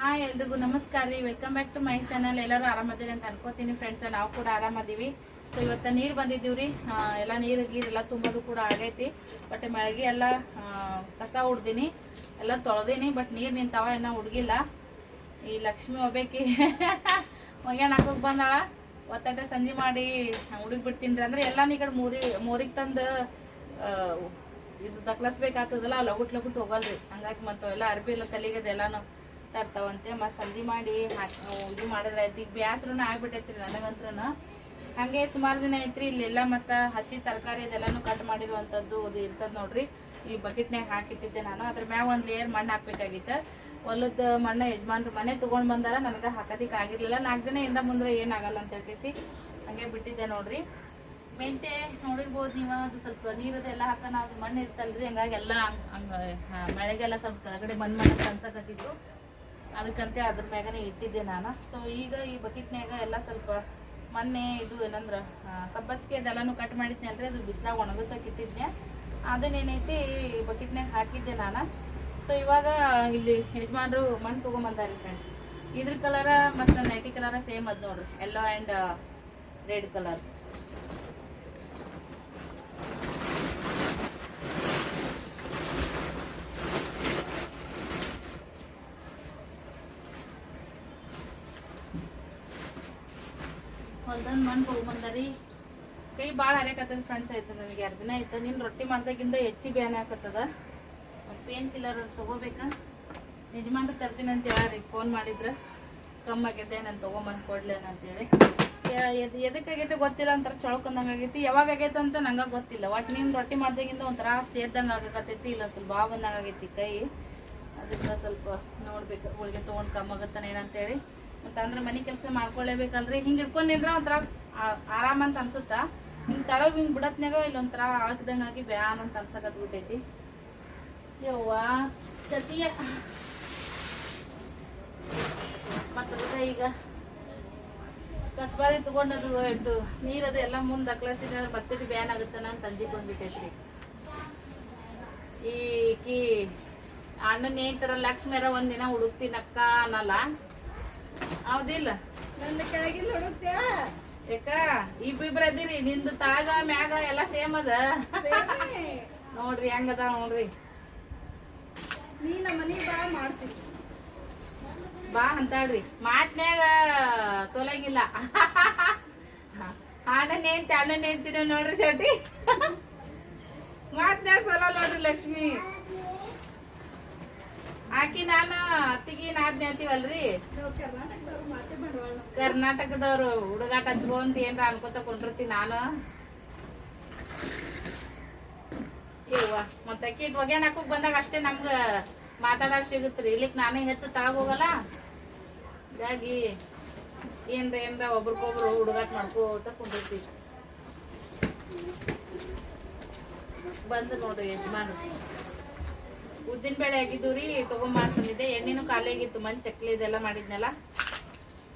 Hi ಎಲ್ರಿಗೂ ನಮಸ್ಕಾರ ರೀ. Welcome back to my channel ಎಲ್ಲರೂ ಆರಾಮದಿರಿ ಅಂತ ಅನ್ಕೋತೀನಿ ಫ್ರೆಂಡ್ಸ್ ನಾವು ಕೂಡ ಆರಾಮದೀವಿ. ಸೊ ಇವತ್ತು ನೀರು ಬಂದಿದ್ದೀವಿ ರೀ ಎಲ್ಲ ನೀರು ಗೀರೆಲ್ಲ ತುಂಬೋದು ಕೂಡ ಆಗೈತಿ. ಬಟ್ ಮಳಗಿ ಎಲ್ಲ ಕಸ ಹೊಡ್ದೀನಿ ಎಲ್ಲ ತೊಳೆದೀನಿ ಬಟ್ ನೀರು ನಿಂತಾವ, ಇನ್ನೂ ಹುಡುಗಿಲ್ಲ ಈ ಲಕ್ಷ್ಮಿ ಒಬ್ಬೇಕಿ ಒಗ್ಯಾಣ ಹಾಕೋಕೆ ಬಂದಾಳ. ಒತ್ತಟ ಸಂಜೆ ಮಾಡಿ ಹುಡುಗಿ ಬಿಡ್ತೀನಿ ಅಂದ್ರೆ ಎಲ್ಲ ಈ ಕಡೆ ಮೂರಿ, ಮೂರಿಗೆ ತಂದು ಇದು ದಕ್ಲಸ್ಬೇಕಾಗ್ತದಲ್ಲ ಲಗುಟ್ ಲಗುಟ್ ಹೋಗಲ್ರಿ. ಹಂಗಾಗಿ ಮತ್ತು ಎಲ್ಲ ಅರ್ಬಿ ಎಲ್ಲ ತಲೆಗದ ಎಲ್ಲಾನು ತರ್ತಾವಂತೆ, ಮತ್ತು ಸಂಧಿ ಮಾಡಿ ಇದು ಮಾಡಿದ್ರೆ ಆಯ್ತು. ಈಗ ಬ್ಯಾಸ್ರೂ ಆಗ್ಬಿಟ್ಟೈತ್ರಿ ನನಗಂತ್ರ ಹಂಗೆ ಸುಮಾರು ದಿನ ಐತ್ರಿ ಇಲ್ಲೆಲ್ಲ ಮತ್ತು ಹಸಿ ತರಕಾರಿ ಇದೆಲ್ಲಾನು ಕಟ್ ಮಾಡಿರುವಂಥದ್ದು ಅದು ಇರ್ತದೆ ನೋಡ್ರಿ. ಈ ಬಕೆಟ್ನಾಗ ಹಾಕಿಟ್ಟಿದ್ದೆ ನಾನು. ಅದ್ರ ಮ್ಯಾಗ ಒಂದು ಲೇಯರ್ ಮಣ್ಣು ಹಾಕ್ಬೇಕಾಗಿತ್ತು. ಹೊಲದ ಮಣ್ಣು ಯಜಮಾನ್ರು ಮನೆ ತೊಗೊಂಡು ಬಂದಾರ, ನನಗೆ ಹಾಕೋದಿಕ್ಕೆ ಆಗಿರಲಿಲ್ಲ. ನಾಲ್ಕು ದಿನ ಇಂದ ಮುಂದೆ ಏನಾಗಲ್ಲ ಅಂತ ಹೇಳ್ಕೇಸಿ ಹಂಗೆ ಬಿಟ್ಟಿದ್ದೆ ನೋಡ್ರಿ. ಮೆಂತೆ ನೋಡಿರ್ಬೋದು ನೀವು, ಅದು ಸ್ವಲ್ಪ ನೀರದ ಎಲ್ಲ ಹಾಕೋಣ, ಅದು ಮಣ್ಣು ಇರ್ತಲ್ರಿ. ಹಂಗಾಗಿ ಎಲ್ಲ ಹಂಗೆ ಮಳೆಗೆಲ್ಲ ಸ್ವಲ್ಪ ಕೆಳಗಡೆ ಮಣ್ಣು ಮಣ್ಣು ಅನ್ಸಕತ್ತಿತ್ತು ಅದಕ್ಕಂತೆ ಅದ್ರ ಮ್ಯಾಗನೇ ಇಟ್ಟಿದ್ದೆ ನಾನು. ಸೊ ಈಗ ಈ ಬಕೆಟ್ನ್ಯಾಗ ಎಲ್ಲ ಸ್ವಲ್ಪ ಮೊನ್ನೆ ಇದು ಏನಂದ್ರೆ ಸಬ್ಬಸ್ಗೆ ಅದೆಲ್ಲನೂ ಕಟ್ ಮಾಡಿದ್ದೆ ಅಂದರೆ ಅದು ಬಿಸಿಲಾಗ ಒಣಗಿಸಕ್ಕೆ ಇಟ್ಟಿದ್ದೆ ಈ ಬಕೆಟ್ನ್ಯಾಗ ಹಾಕಿದ್ದೆ ನಾನು. ಸೊ ಇವಾಗ ಇಲ್ಲಿ ಯಜಮಾನ್ರು ಮಣ್ಣು ತೊಗೊಂಬಂದಾರಿ ಫ್ರೆಂಡ್ಸ್ ಇದ್ರ ಕಲರ ಮತ್ತು ನೈಟಿ ಕಲರ ಸೇಮ್ ಅದು ನೋಡ್ರಿ ಎಲ್ಲೋ ಆ್ಯಂಡ್ ರೆಡ್ ಕಲರ್ ಹೊಲ್ದಂದ್ ಮಣ್ಣು ತೊಗೊಂಬಂದಾರಿ ಕೈ ಭಾಳ ಹರಿಯಕತ್ತದ ಫ್ರೆಂಡ್ಸ್ ಆಯ್ತು ನನಗೆ ಎರಡು ದಿನ ಆಯ್ತು. ನಿನ್ನ ರೊಟ್ಟಿ ಮಾಡ್ದಾಗಿಂದ ಹೆಚ್ಚಿ ಬ್ಯಾನ್ ಹಾಕತ್ತದ ಪೇನ್ ಕಿಲ್ಲರ್ ತಗೋಬೇಕಾ. ಯಜಮಾನ್ರು ತರ್ತೀನಿ ಅಂತ ಹೇಳಿ ಫೋನ್ ಮಾಡಿದ್ರ. ಕಮ್ಮಿ ಆಗೈತೆ, ನಾನು ತೊಗೊಂಬಂದು ಕೊಡ್ಲೇನ ಅಂತೇಳಿ ಎದಕ್ಕೆ ಆಗೈತೆ ಗೊತ್ತಿಲ್ಲ, ಒಂಥರ ಚೊಳಕೊಂದಂಗೆ ಆಗೈತಿ. ಯಾವಾಗ ಆಗೈತೆ ಅಂತ ನಂಗೆ ಗೊತ್ತಿಲ್ಲ. ಒಟ್ಟು ನೀನು ರೊಟ್ಟಿ ಮಾಡ್ದಾಗಿಂದ ಒಂಥರ ಸೇರ್ದಂಗೆ ಆಗಕತ್ತೈತಿ. ಇಲ್ಲ, ಸ್ವಲ್ಪ ಬಾ ಬಂದಂಗೆ ಆಗೈತಿ ಕೈ. ಅದಕ್ಕೆ ಸ್ವಲ್ಪ ನೋಡ್ಬೇಕು, ಹೋಳಿಗೆ ತೊಗೊಂಡು ಕಮ್ಮಾಗತ್ತಾನ ಏನಂತೇಳಿ ಮತ್ತು ಅಂದ್ರೆ ಮನೆ ಕೆಲಸ ಮಾಡ್ಕೊಳ್ಳೇಬೇಕಲ್ರಿ ಹಿಂಗೆ ನಿಂದ್ರ ಒಂಥರ ಆರಾಮ ಅಂತ ಅನ್ಸುತ್ತಾ. ಹಿಂಗೆ ತರ ಹಿಂಗೆ ಬಿಡತ್ನಾಗ ಇಲ್ಲ ಒಂಥರ ಆಳ್ಕದಂಗೆ ಆಗಿ ಬ್ಯಾನ್ ಅಂತ ಅನ್ಸಕತ್ ಬಿಟ್ಟೈತಿ. ಯವ್ವ ಸತಿಯ ಮತ್ತು ಈಗ ಕಸ್ಬಾರಿ ತಗೊಂಡದು ಇದು ನೀರದು ಎಲ್ಲ ಮುಂದೆ ಅಕ್ಲಸಿದ ಬತ್ತಿಟ್ಟು ಬ್ಯಾನ್ ಆಗುತ್ತಾನ ಅಂತ ಅಂಜಿಗೆ ಬಂದ್ಬಿಟ್ಟೈತ್ರಿ. ಈಕಿ ಅಣ್ಣನ ಏನ್ತರ ಲಕ್ಷ್ಮಿಯರ ಒಂದಿನ ಹುಡುಕ್ತೀನಿ ಅಕ್ಕ ಅನ್ನಲ್ಲ. ಹೌದಿಲ್ಲ. ನಂದು ಕೆಳಗಿಂದ ಹುಡುಕ್ತ್ಯಾ? ಯಾಕ ಇಬ್ಬಿಬ್ರ ಅದಿರಿ ನಿಂದು ತಾಗ ಮ್ಯಾಗ ಎಲ್ಲ ಸೇಮ್ ಅದ. ನೋಡ್ರಿ ಹೆಂಗದ ನೋಡ್ರಿ. ನೀ ನಮ್ಮ ಮನೆ ಬಾ ಮಾಡ್ತೀನಿ. ಬಾ ಅಂತಾಳ್ರಿ. ಮಾತ್ನ್ಯಾಗ ಸೋಲಂಗಿಲ್ಲ. ಅಣ್ಣನ ಏನ್ ಅಣ್ಣ ಏನ್ತಿನ ನೋಡ್ರಿ ಶೆಟ್ಟಿ ಮಾತ್ನ್ಯಾಗ ಸೋಲ ನೋಡ್ರಿ ಲಕ್ಷ್ಮಿ. ಆಕಿ ನಾನು ಅತ್ತಿಗೆ ನಾದ್ ಅಂತೀವಲ್ರಿ? ಕರ್ನಾಟಕದವ್ರು ಹುಡುಗಾಟ ಹಚ್ಕೊಂತ ಏನ್ರ ಅನ್ಕೋತ ಕೊಂಡಿರ್ತೀನಿ ನಾನು. ಇವ್ವ ಮತ್ತ ಅಕ್ಕಿ ಒಗ್ಯಾಣ ಹಾಕೋಕ್ ಬಂದಾಗ ಅಷ್ಟೇ ನಮ್ಗ ಮಾತಾಡಕ್ ಸಿಗುತ್ರಿ. ಇಲ್ಲಿಕ್ ನಾನೇ ಹೆಚ್ಚು ತಾಗೋಗಲ್ಲ ಹಾಗಾಗಿ ಏನ್ರ ಏನ್ರ ಒಬ್ರಿಗೊಬ್ರು ಹುಡುಗಾಟ ಮಾಡ್ಕೋತ ಕುಂದಿರ್ತೀವಿ ಬಂದು ನೋಡ್ರಿ ಯಜಮಾನ್ ಉದ್ದಿನ ಬೇಳೆ ಆಗಿದ್ದು ರೀ ತಗೊಂಬಂದಿದ್ದೆ ಖಾಲಿ ಆಗಿತ್ತು ಮನ್ ಚಕ್ಲಿ ಇದೆಲ್ಲ ಮಾಡಿದ್ನಲ್ಲ.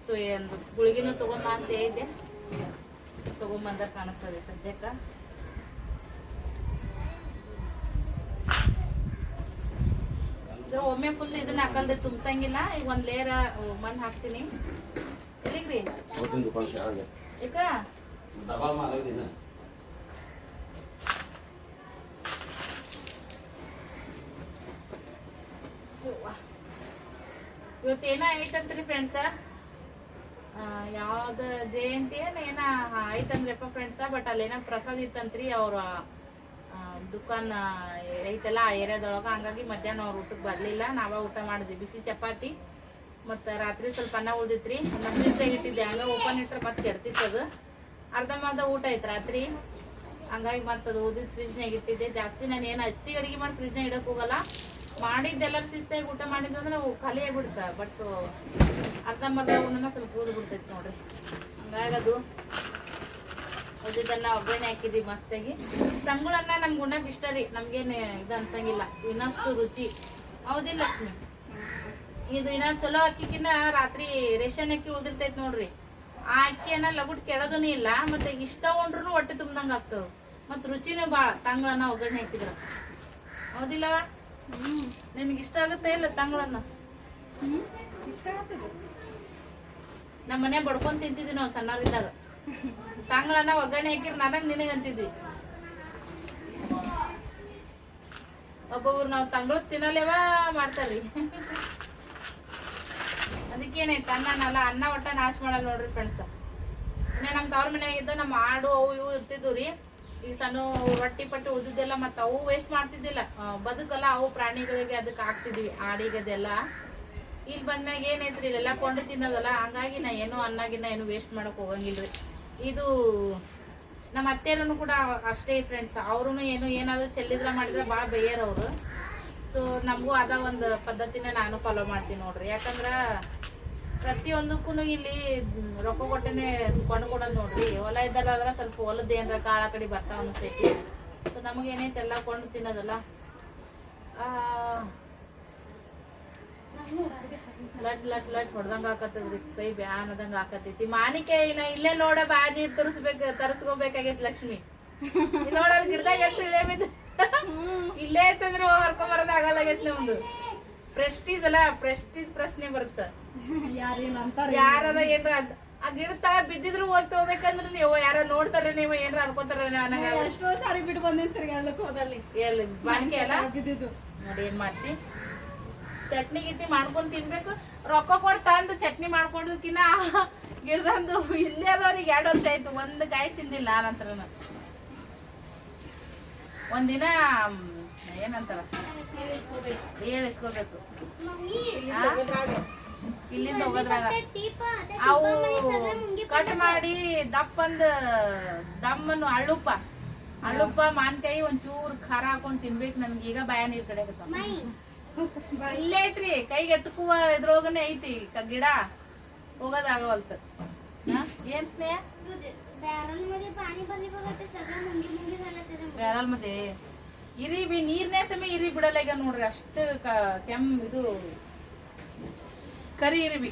ಸೊ ಒಂದು ಗುಳಿಗೆನೂ ತಗೊಂಬಂತ ಇದ್ದೆ ತಗೊಂಬಂದ ಕಾಣಿಸ್ತದೆ ಸದ್ಯಕ್ಕ. ಒಮ್ಮೆ ಫುಲ್ ಇದನ್ನ ಹಾಕಲ್ದೆ ತುಂಬಸಂಗಿಲ್ಲ. ಈಗ ಒಂದ್ ಲೇರ ಮಣ್ಣು ಹಾಕ್ತೀನಿ. ಎಲ್ಲಿಗ್ರಿ? ಈಗ ಇವತ್ತು ಏನ ಐತಂತ್ರಿ ಫ್ರೆಂಡ್ಸ ಯಾವ್ದ ಜಯಂತಿ ಏನ ಏನ ಐತಂದ್ರಪ್ಪ ಫ್ರೆಂಡ್ಸ ಬಟ್ ಅಲ್ಲೇನ ಪ್ರಸಾದ ಇತ್ತಂತ್ರಿ ಅವ್ರ ದುಕಾನ್ ಐತಲ್ಲ ಆ ಏರಿಯಾದೊಳಗ. ಹಂಗಾಗಿ ಮಧ್ಯಾಹ್ನ ಅವ್ರ ಊಟಕ್ಕೆ ಬರಲಿಲ್ಲ. ನಾವ ಊಟ ಮಾಡಿದ್ವಿ. ಬಿಸಿ ಚಪಾತಿ. ಮತ್ತು ರಾತ್ರಿ ಸ್ವಲ್ಪ ಅನ್ನ ಉಳ್ದಿತ್ರಿ. ಫ್ರಿಜ್ದಾಗ ಇಟ್ಟಿದ್ದೆ ಹಂಗ ಓಪನ್ ಇಟ್ರೆ ಮತ್ತೆ ಕೆಡ್ತಿತ್ತು ಅದು ಅರ್ಧಂಬರ್ಧ ಊಟ ಐತ್ ರಾತ್ರಿ. ಹಂಗಾಗಿ ಮತ್ತೆ ಅದು ಉಳ್ದಿದ್ ಫ್ರಿಜ್ನಾಗ ಇಟ್ಟಿದ್ದೆ. ಜಾಸ್ತಿ ನಾನು ಏನು ಹಚ್ಚಿ ಅಡಿಗೆ ಮಾಡಿ ಫ್ರಿಜ್ನಾಗ ಇಡಕ್ ಹೋಗಲ್ಲ. ಮಾಡಿದ್ದೆಲ್ಲರೂ ಶಿಸ್ತಾಗಿ ಊಟ ಮಾಡಿದ್ದು ಅಂದ್ರೆ ಅವು ಖಾಲಿ ಆಗ್ಬಿಡ್ತ ಬಟ್ ಅರ್ಧಂಬರ್ಧ ಅವನ್ನ ಸ್ವಲ್ಪ ಉಳ್ದು ಬಿಡ್ತೈತಿ ನೋಡ್ರಿ. ಹಂಗಾಗಿ ಅದು ಅದನ್ನ ಒಗ್ಗರಣೆ ಹಾಕಿದ್ವಿ ಮಸ್ತಾಗಿ. ತಂಗುಳನ್ನ ನಮ್ಗೆ ಉಣ್ಣಕ್ ಇಷ್ಟ ರೀ, ನಮ್ಗೇನು ಇದು ಅನ್ಸಂಗಿಲ್ಲ, ಇನ್ನಷ್ಟು ರುಚಿ. ಹೌದಿಲ್ಲ ಲಕ್ಷ್ಮಿ? ಇದು ಇನ್ನ ಚಲೋ ಅಕ್ಕಿಗಿನ್ನ ರಾತ್ರಿ ರೇಷನ್ ಅಕ್ಕಿ ಉಳ್ದಿರ್ತೈತಿ ನೋಡ್ರಿ. ಆ ಅಕ್ಕಿಯನ್ನ ಲಗುಟ್ ಕೆಡೋದೂ ಇಲ್ಲ, ಮತ್ತೆ ಇಷ್ಟ ಉಂಡ್ರು ಹೊಟ್ಟೆ ತುಂಬ್ದಂಗೆ ಆಗ್ತದ. ಮತ್ತು ರುಚಿನೂ ಭಾಳ ತಂಗಳನ್ನ ಒಗ್ಗರಣೆ ಹಾಕಿದ್ರ. ಹೌದಿಲ್ಲವ? ನಿನಗೆ ಇಷ್ಟ ಆಗುತ್ತೆ ಇಲ್ಲ ತಂಗಳನ್ನ? ಇಷ್ಟ ಆಗ್ತದೆ. ನಮ್ಮ ಮನೆ ಬಡ್ಕೊಂಡ್ ತಿಂತಿದ್ವಿ ನಾವು ಸಣ್ಣವರಿದ್ದಾಗ. ತಂಗಳನ್ನ ಒಗ್ಗರಣೆ ಹಾಕಿರ್ ನನಗ್ ನಿನಗ್ ಅಂತಿದ್ವಿ ಒಬ್ಬೊಬ್ರು ನಾವು ತಂಗಳು ತಿನ್ನಲೇವಾ ಮಾಡ್ತಾರಿ? ಅದಕ್ಕೇನೈತೆ ಅನ್ನನಲ್ಲ ಅನ್ನ ಒಟ್ಟ ನಾಶ ಮಾಡಲ್ಲ ನೋಡ್ರಿ ಫ್ರೆಂಡ್ಸ್ ಇನ್ನೇ ನಮ್ಮ ತವ್ರ ಮನೆಯಾಗಿದ್ದ ನಮ್ಮ ಆಡು ಅವು ಇವು ಇರ್ತಿದ್ವು ರೀ. ಈ ಸಣ್ಣ ರೊಟ್ಟಿ ಪಟ್ಟಿ ಉಳ್ದಿದ್ದೆಲ್ಲ ಮತ್ತೆ ಅವು ವೇಸ್ಟ್ ಮಾಡ್ತಿದ್ದಿಲ್ಲ. ಬದುಕಲ್ಲ, ಅವು ಪ್ರಾಣಿಗಳಿಗೆ ಅದಕ್ಕೆ ಹಾಕ್ತಿದ್ವಿ, ಆಡಿಗದೆಲ್ಲ. ಇಲ್ಲಿ ಬಂದ್ಮ್ಯಾಗ ಏನೈತ್ರಿ, ಇಲ್ಲೆಲ್ಲ ಕೊಂಡು ತಿನ್ನೋದಲ್ಲ, ಹಂಗಾಗಿ ನಾ ಏನು ಅನ್ನಗಿನ್ನ ಏನು ವೇಸ್ಟ್ ಮಾಡಕ್ ಹೋಗಂಗಿಲ್ರಿ. ಇದು ನಮ್ಮ ಅತ್ತೆಯರೂ ಕೂಡ ಅಷ್ಟೇ ಫ್ರೆಂಡ್ಸ್ ಅವ್ರೂ ಏನು ಏನಾದರೂ ಚೆಲ್ಲಿದ್ರ ಮಾಡಿದ್ರೆ ಭಾಳ ಬೇಯರವರು ಸೊ ನಮಗೂ ಅದ ಒಂದು ಪದ್ಧತಿನ ನಾನು ಫಾಲೋ ಮಾಡ್ತೀನಿ ನೋಡ್ರಿ. ಯಾಕಂದ್ರ ಪ್ರತಿಯೊಂದಕ್ಕೂ ಇಲ್ಲಿ ರೊಕ್ಕ ಕೊಟ್ಟೆನೆ ಕೊಂಡು ಕೊಡೋದು ನೋಡ್ರಿ. ಹೊಲ ಇದ್ದಾರಾದ್ರೆ ಸ್ವಲ್ಪ ಹೊಲದ ಏನರ ಕಾಳ ಕಡೆ ಬರ್ತಾವ ಅನಿಸ್ತೈತಿ ಸೊ ನಮಗೇನೈತೆ ಎಲ್ಲ ಕೊಂಡು ತಿನ್ನೋದಲ್ಲ? ಲಟ್ ಲಟ್ ಲಟ್ ಹೊಡ್ದಂಗ ಆಕತ್ತದ್ರಿ. ಕೈ ಬ್ಯಾನ್ ಆದಂಗ ಆಕತೈತಿ ಮಾನಿಕೆ ಇನ್ನ ಇಲ್ಲೇ ನೋಡ ಬಾ, ನೀರ್ ತರಿಸ್ಬೇಕು, ತರಿಸ್ಕೋಬೇಕಾಗೈತಿ ಲಕ್ಷ್ಮಿ. ನೋಡ ಗಿಡದಾಗ ಎಷ್ಟು ಇಲ್ಲೇ ಬಿದ್ದು. ಇಲ್ಲೇ ಐತಂದ್ರೆ ಆಗಲ್ಲ ಆಗೇತಿ ಆಗಲ್ಲಾಗೈತಿ ನಮ್ದು. ಪ್ರೆಸ್ಟೀಸ್ ಅಲ್ಲ ಪ್ರೆಸ್ಟೀಜ್ ಪ್ರಶ್ನೆ ಬರುತ್ತ. ಯಾರದ ಏನ್ರ ಆ ಗಿಡ ತಳ ಬಿದ್ದಿದ್ರು ಹೋಗಿ ತಗೋಬೇಕಂದ್ರೆ ನೀವು ಯಾರೋ ನೋಡ್ತಾರೆ ನೀವು ಏನ್ರ ಅನ್ಕೋತಾರ ಎಷ್ಟೋ ಸಾರಿ ಬಿಟ್ಟು ಬಂದೇನ್ ಹೋದಲ್ಲಿ. ಎಲ್ಲಿ ಅಲ್ಲ? ಬಿದ್ದಿದ್ದು. ನೋಡಿ ಏನ್ ಮಾಡ್ತಿ? ಚಟ್ನಿ ಗಿಟ್ನಿ ಮಾಡ್ಕೊಂಡ್ ತಿನ್ಬೇಕು. ರೊಕ್ಕ ಕೊಟ್ಟು ತಂದು ಚಟ್ನಿ ಮಾಡ್ಕೊಂಡಿರ್ಕಿನ ಗಿಡದಂದು ಇಲ್ಲೇ ಅದವ್ರಿಗೆ ಎರಡು ವರ್ಷ ಆಯ್ತು. ಒಂದ್ ಕಾಯಿ ತಿಂದಿಲ್ಲ ನಂತರ ಒಂದಿನ ಏನಂತಾರ? ಹೇಳಿಸ್ಕೋಬೇಕು ಇಲ್ಲಿಂದ ಹೋಗೋದ್ರಾಗ. ಅವು ಕಟ್ ಮಾಡಿ ದಪ್ಪಂದ ದಮ್ಮನ್ನು ಅಳ್ಳುಪ್ಪ ಅಳ್ಳುಪ್ಪ ಮಾನ್ಕಾಯಿ ಒಂಚೂರು ಖಾರ ಹಾಕೊಂಡ್ ತಿನ್ಬೇಕು ನನ್ಗೆ. ಈಗ ಬಯ ನೀರ್ ಕಡೆ ಇಲ್ಲೇ ಐತ್ರಿ ಕೈಗೆ ಎಟ್ಕುವ ಇದ್ರೊಳಗನೆ ಐತಿ ಗಿಡ. ಹೋಗೋದಾಗವಲ್ತ ಏನ್ ಸ್ನೇಹ? ಬ್ಯಾರಲ್ ಇರಿ ಬಿ ನೀರ್ನೇ ಸಮಯ ಇರಿ ಬಿಡಲ್ಲ ಈಗ ನೋಡ್ರಿ. ಅಷ್ಟು ಕೆಮ್ಮ ಇದು ಕರಿ ಇರಿಬಿ.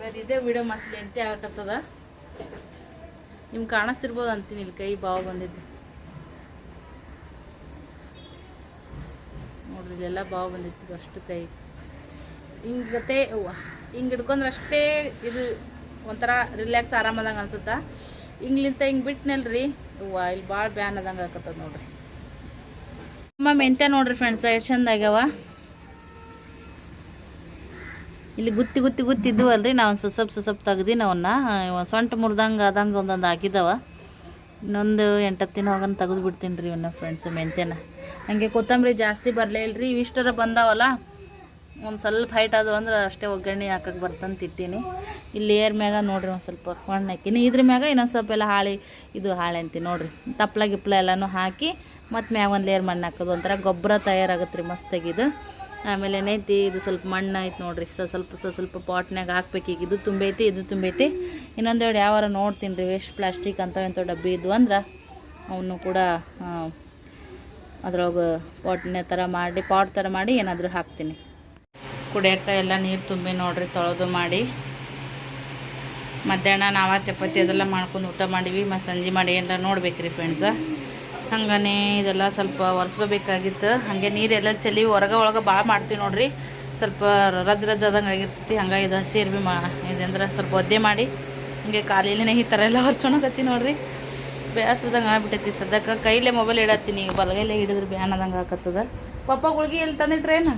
ಬರೀ ಇದೇ ವಿಡಿಯೋ ಮತ್ತೆ ಎಂತೆ ಆಗತ್ತದ ನಿಮ್ಗೆ ಕಾಣಿಸ್ತಿರ್ಬೋದು ಅಂತೀನಿ ಇಲ್ಲಿ ಕೈ ಬಾವು ಬಂದಿದ್ದು. ನೋಡ್ರಿ, ಇಲ್ಲೆಲ್ಲ ಬಾವು ಬಂದಿತ್ತು ಅಷ್ಟು ಕೈ. ಹಿಂಗತೆ ಹಿಂಗೆ ಹಿಡ್ಕೊಂಡ್ರೆ ಅಷ್ಟೇ ಇದು ಒಂಥರ ರಿಲ್ಯಾಕ್ಸ್ ಆರಾಮದಂಗೆ ಅನ್ಸುತ್ತಾ? ಹಿಂಗ್ಲಿಂತ ಹಿಂಗೆ ಬಿಟ್ನಲ್ರಿ ಹೂವ ಇಲ್ಲಿ ಭಾಳ ಬ್ಯಾನ್ ಆದಂಗೆ ಆಕತ್ತದ ನೋಡ್ರಿ. ನಮ್ಮ ಮೆಂತ್ಯ ನೋಡ್ರಿ ಫ್ರೆಂಡ್ಸ್ ಎಷ್ಟು ಚಂದ ಆಗ್ಯಾವ ಇಲ್ಲಿ ಗುತ್ತಿ ಗುತ್ತಿ ಗುತ್ತಿದ್ದು ಅಲ್ರಿ ನಾವು ಒಂದು ಸೊಸಪ್ ಸೊಸಪ್ ತೆಗ್ದಿನ ಅವನ್ನ ಸೊಂಟ ಮುರಿದಂಗೆ ಆದಂಗೆ ಒಂದೊಂದು ಹಾಕಿದಾವ ಇನ್ನೊಂದು ಎಂಟತ್ತು ದಿನ ಹೋಗನ್ ತೆಗೆದು ಬಿಡ್ತೀನಿ ರೀ ಇವನ್ನ ಫ್ರೆಂಡ್ಸ್ ಮೆಂತ್ಯನ. ಹಂಗೆ ಕೊತ್ತಂಬರಿ ಜಾಸ್ತಿ ಬರಲೇ ಇಲ್ರಿ ಇಷ್ಟರ ಬಂದಾವಲ್ಲ, ಒಂದು ಸ್ವಲ್ಪ ಹೈಟ್ ಅದು ಅಂದ್ರೆ ಅಷ್ಟೇ ಒಗ್ಗರಣೆ ಹಾಕಕ್ಕೆ ಬರ್ತಂತ ಇಟ್ಟೀನಿ. ಇಲ್ಲಿ ಏರ್ ಮ್ಯಾಗ ನೋಡ್ರಿ ಒಂದು ಸ್ವಲ್ಪ ಮಣ್ಣು ಹಾಕಿನಿ. ಇದ್ರ ಮ್ಯಾಗ ಇನ್ನೊಂದು ಸ್ವಲ್ಪ ಎಲ್ಲ ಹಾಳಿ, ಇದು ಹಾಳೆ ಅಂತೀನಿ ನೋಡ್ರಿ. ತಪ್ಲ ಗಿಪ್ಲ ಎಲ್ಲನೂ ಹಾಕಿ ಮತ್ತು ಮ್ಯಾಗ ಒಂದು ಲೇಯರ್ ಮಣ್ಣು ಹಾಕೋದು ಒಂಥರ ಗೊಬ್ಬರ ತಯಾರಾಗುತ್ತೆ ರೀ ಮಸ್ತಾಗಿದು ಆಮೇಲೆ ಏನೈತಿ, ಇದು ಸ್ವಲ್ಪ ಮಣ್ಣು ಐತೆ ನೋಡಿರಿ. ಸ್ವಲ್ಪ ಸ್ವಲ್ಪ, ಸ ಸ್ವಲ್ಪ ಪಾಟ್ನಾಗ ಹಾಕ್ಬೇಕು ಈಗ ಇದು ತುಂಬೈತಿ ಇದು ತುಂಬೈತಿ. ಇನ್ನೊಂದೆರಡು ಯಾವಾರ ನೋಡ್ತೀನಿ ರೀ, ವೇಸ್ಟ್ ಪ್ಲಾಸ್ಟಿಕ್ ಅಂತ ಎಂಥ ಡಬ್ಬಿ ಇದ್ವು ಅಂದ್ರೆ, ಅವನು ಕೂಡ ಅದ್ರೊಳಗೆ ಪಾಟ್ನ ಥರ ಮಾಡಿ, ಪಾಟ್ ಥರ ಮಾಡಿ ಏನಾದರೂ ಹಾಕ್ತೀನಿ. ಕುಡಿಯೋಕೆ ಎಲ್ಲ ನೀರು ತುಂಬಿ ನೋಡ್ರಿ, ತೊಳೆದು ಮಾಡಿ. ಮಧ್ಯಾಹ್ನ ನಾವ ಚಪಾತಿ ಅದೆಲ್ಲ ಮಾಡ್ಕೊಂಡು ಊಟ ಮಾಡೀವಿ, ಮತ್ತು ಸಂಜೆ ಮಾಡಿ ಏನಾರ ನೋಡ್ಬೇಕು ರೀ ಫ್ರೆಂಡ್ಸ ಹಂಗೆ ಇದೆಲ್ಲ ಸ್ವಲ್ಪ ಒರೆಸ್ಕೋಬೇಕಾಗಿತ್ತು. ಹಾಗೆ ನೀರೆಲ್ಲ ಚೆಲ್ಲಿ ಹೊರಗೆ ಒಳಗೆ ಭಾಳ ಮಾಡ್ತೀವಿ ನೋಡಿರಿ. ಸ್ವಲ್ಪ ರಜ್ ರಜ್ ಆದಂಗೆ ಆಗಿರ್ತೈತಿ ಹಂಗೆ ಇದು ಹಸಿ ಇರ್ಬಿ ಮಾ ಇದಂದ್ರೆ ಸ್ವಲ್ಪ ಒದ್ದೆ ಮಾಡಿ, ಹಿಂಗೆ ಕಾಲಿಲೇ ಈ ಥರ ಎಲ್ಲ ಹೊರ್ಚೊಣಕತ್ತಿ ನೋಡಿರಿ. ಬೇಸ್ರದಂಗೆ ಆಗ್ಬಿಟ್ಟೈತಿ ಸದ್ಯಕ್ಕೆ ಕೈಲೇ ಮೊಬೈಲ್ ಇಡತ್ತೀನಿ, ಈಗ ಬಲಗೈಲೇ ಹಿಡಿದ್ರೆ ಬ್ಯಾನ್ ಆದಂಗೆ ಹಾಕತ್ತದ ಪಪ್ಪ ಗುಳ್ಗಿ ಎಲ್ಲಿ ತಂದಿಟ್ರೇನು